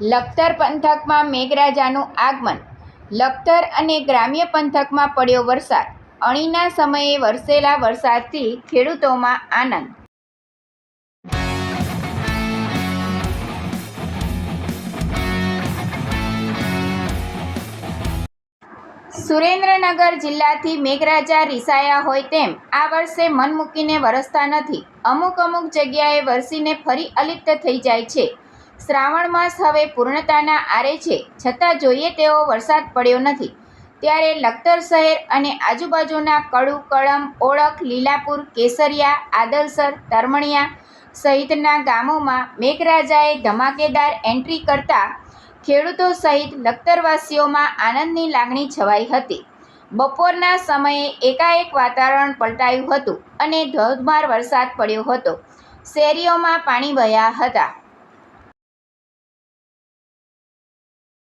લખતર પંથકમાં મેઘરાજાનું આગમન. લખતર અને ગ્રામ્ય પંથકમાં પડ્યો વરસાદ. અણીના સમયે વરસેલા વરસાદથી ખેડૂતોમાં આનંદ. સુરેન્દ્રનગર જિલ્લાથી મેઘરાજા રિસાયા હોય તેમ આ વર્ષે મન મૂકીને વરસતા નથી. અમુક અમુક જગ્યાએ વરસીને ફરી અલિપ્ત થઈ જાય છે. શ્રાવણ માસ હવે પૂર્ણતાના આરે છે. છતાં જોઈએ તેવો વરસાદ પડ્યો નથી. ત્યારે લખતર શહેર અને આજુબાજુના કડુ, કળમ, ઓળખ, લીલાપુર, કેસરિયા આદરસર તરમણિયા સહિતના ગામોમાં મેઘરાજાએ ધમાકેદાર એન્ટ્રી કરતા ખેડૂતો સહિત લખતરવાસીઓમાં આનંદની લાગણી છવાઈ હતી. બપોરના સમયે એકાએક વાતાવરણ પલટાયું હતું અને ધોધમાર વરસાદ પડ્યો હતો. શેરીઓમાં પાણી વહ્યા હતા.